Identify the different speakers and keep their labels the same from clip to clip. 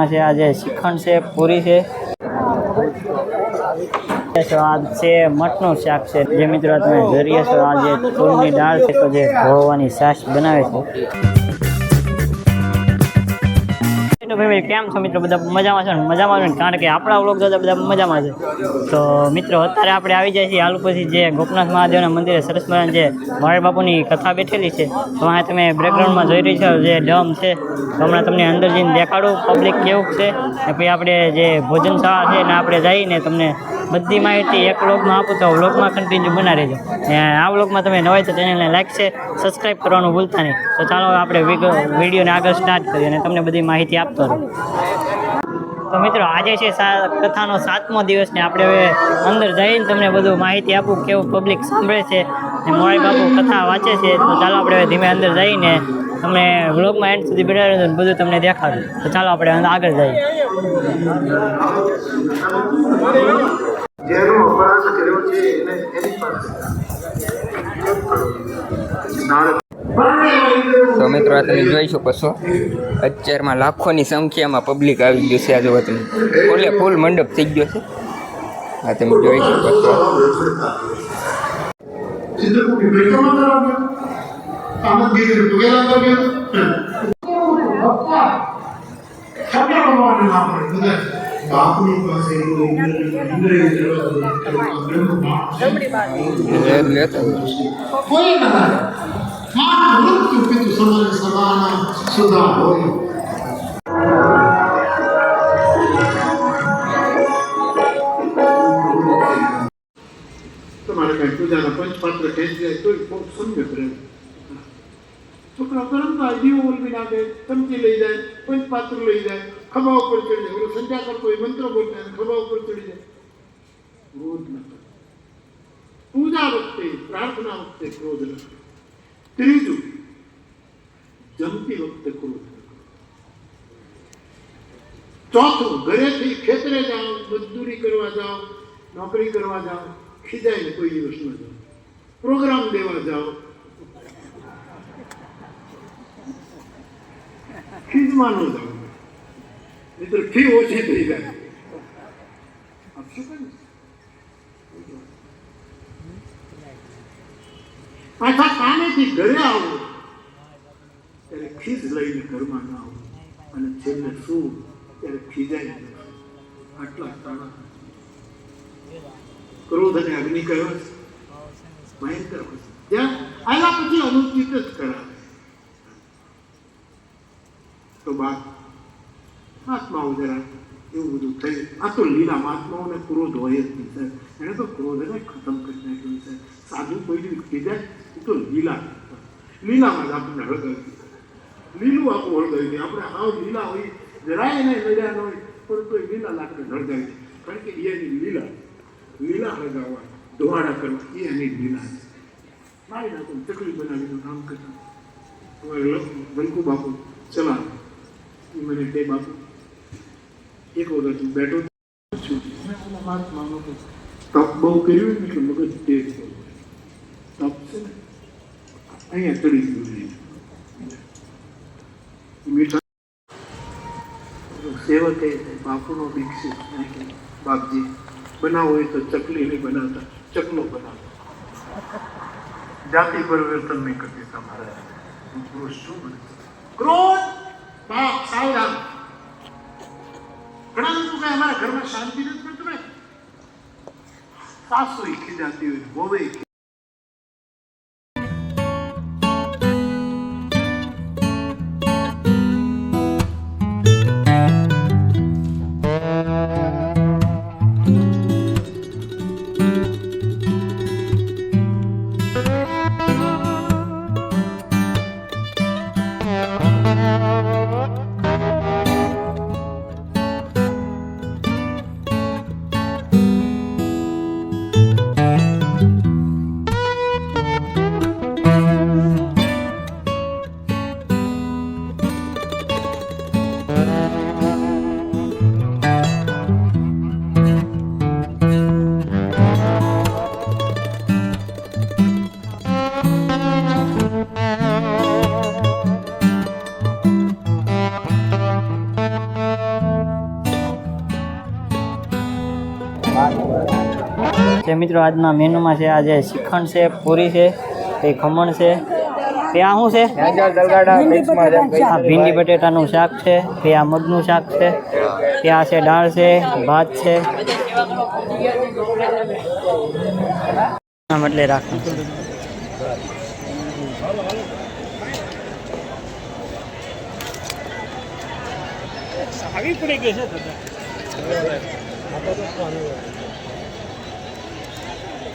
Speaker 1: પ્રસાદમાં છે, આજે શ્રીખંડ છે, પૂરી છે. સ્વાદ છે, મઠનું શાક છે. જે મિત્રો તમે જરીએ છો આ જે દાળ છે, તો જે ભોળવાની સાસ બનાવે છે. તો ફેમિલી કેમ છો મિત્રો? બધા મજામાં છો ને? મજામાં છો ને? કારણ કે આપણા વ્લોગ જોતા બધા મજામાં છે. તો મિત્રો, અત્યારે આપણે આવી જાય છીએ હાલ પછી જે ગોપનાથ મહાદેવના મંદિરે સરસ મજાની જે મારા બાપુની કથા બેઠેલી છે તો અહીંયા તમે બેકગ્રાઉન્ડમાં જોઈ રહી છો જે ડમ છે. તો હમણાં તમને અંદર જઈને દેખાડું પબ્લિક કેવું છે. ને પછી આપણે જે ભોજનશાળા છે ને આપણે જઈને તમને બધી માહિતી એક વ્લોગમાં આપું તો વ્લોગમાં કન્ટિન્યુ બના રહેજો. ને આ વ્લોગમાં તમે નવાય તો ચેનલને લાઈક છે સબસ્ક્રાઈબ કરવાનું ભૂલતા નહીં. તો ચાલો આપણે વિડીયોને આગળ સ્ટાર્ટ કરીએ અને તમને બધી માહિતી આપતો રહું તો મિત્રો આજે છે કથાનો સાતમો દિવસ ને આપણે હવે અંદર જઈને તમને બધું માહિતી આપું કેવું પબ્લિક સાંભળે છે ને મોરારી બાપુ કથા વાંચે છે. તો ચાલો આપણે હવે ધીમે અંદર જઈને તમને વ્લોગમાં એન્ડ સુધી બેઠા બધું તમને દેખાડું. તો ચાલો આપણે અંદર આગળ જઈએ.
Speaker 2: જેનો અપરાધ કર્યો છે એને એની પાસે.
Speaker 3: તો મિત્રો આ તમે જોઈ શકો છો અત્યારમાં લાખોની સંખ્યામાં પબ્લિક આવી ગયું છે આજુ તમે. ફૂલે ફૂલ મંડપ થઈ ગયો છે. આ તમે જોઈ શકો છો
Speaker 2: બાપની પાસે માન મૃત્યુ પિતુ સમાન સમાન સુધા હોય તમારે કઈ પૂજાના પંચપાત્ર ખેંચી જાય તો છોકરા તરત આ દીવો ઓલવી નાખે લઈ જાય પંચપાત્ર લઈ જાય ખભા ઉપર ચડી જાય. સંધ્યા કરતો હોય મંત્ર બોલતા હોય, ઉપર ચડી જાય. ક્રોધ ન પૂજા વખતે પ્રાર્થના વખતે ક્રોધ ન ત્રીજું જમતી વખતે ક્રોધ ચોથું ઘરેથી ખેતરે જાઓ મજદૂરી કરવા જાઓ નોકરી કરવા જાઓ ખીજાઈને કોઈ દિવસ ન જાઓ પ્રોગ્રામ દેવા જાઓ ખીજમાં ન જાઓ નહીતર ફી ઓછી થઈ જાય આપ શું કહ્યું પાછા કામેથી ઘરે આવો. ત્યારે ખીજ લઈને ઘરમાં ના આવો. અને છેલ્લે શું ત્યારે ખીજાઈ આટલા તાળા ક્રોધ અને અગ્નિ કયો છે. ભયંકર વસ્તુ. ત્યાં આના પછી અનુચિત જ કરાવે. તો બાપ આવું જરા એવું બધું થયું આ તો લીલા મહાત્માઓને ક્રોધ હોય જ નહીં, સાહેબ. એને તો ક્રોધને ખતમ કરી નાખ્યું છે સાધુ કોઈ દિવસ કીધા એ તો લીલા લીલામાં જ આપણને હળગાવી દીધા. લીલું આખું હળગાવી દે આપણે હાવ લીલા હોય, જરાય એને લડ્યા ન હોય પણ તો લીલા લાકડે હળગાવી દે કારણ કે એ એની લીલા લીલા હળગાવવા, ધોવાડા કરવા, એ એની લીલા છે. મારી નાખો ચકલી કામ કરતા બંકુ બાપુ ચલા એ મને તે બાપુ એક વખત હું બેઠો છું મેં માંગો મહાત્માનો તપ બહુ કર્યું ને એટલે મગજ તેજ બહુ તપ છે ને, અહીંયા ચડી ગયું મીઠા સેવક બાપુનો દીક્ષિત. બાપજી, બનાવો એ તો ચકલી નહીં બનાવતા, ચકલો બનાવતા જાતિ પરિવર્તન નહીં કરતી તમારે. ક્રોધ બાપ સાવધાન ઘણા અમારા ઘરમાં શાંતિ નથી તમે સાસુ ખીજાતી હોય વહુએ
Speaker 1: છે મિત્રો આજના મેનુમાં છે આજે શ્રીખંડ છે પૂરી છે એ ખમણ છે ત્યાં શું છે? આ ભીંડી બટેટાનું શાક છે ત્યાં મગનું શાક છે ત્યાં છે દાળ છે ભાત છે.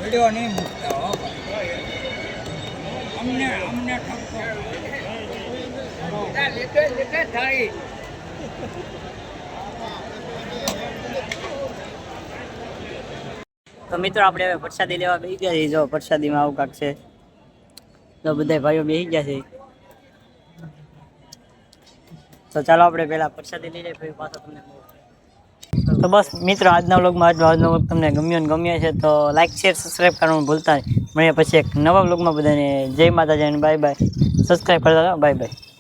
Speaker 1: આમ એટલે રાખવું તો મિત્રો આપણે હવે પ્રસાદી લેવા બેસી ગયા છીએ. જો પ્રસાદીમાં આવું કાંક છે. તો બધા ભાઈઓ બેસી ગયા છે. તો ચાલો આપણે પહેલા પ્રસાદી લઈ લઈએ ભાઈ પાછો તમને. તો બસ, મિત્રો, આજના વ્લોગમાં, આજનો આજનો વ્લોગ તમને ગમ્યો ને ગમ્યો છે, તો લાઈક શેર સબસ્ક્રાઈબ કરવાનું ભૂલતા નહીં. મળીએ પછી એક નવા વ્લોગમાં બધાને. જય માતાજી બાય બાય સબસ્ક્રાઈબ કરતા બાય બાય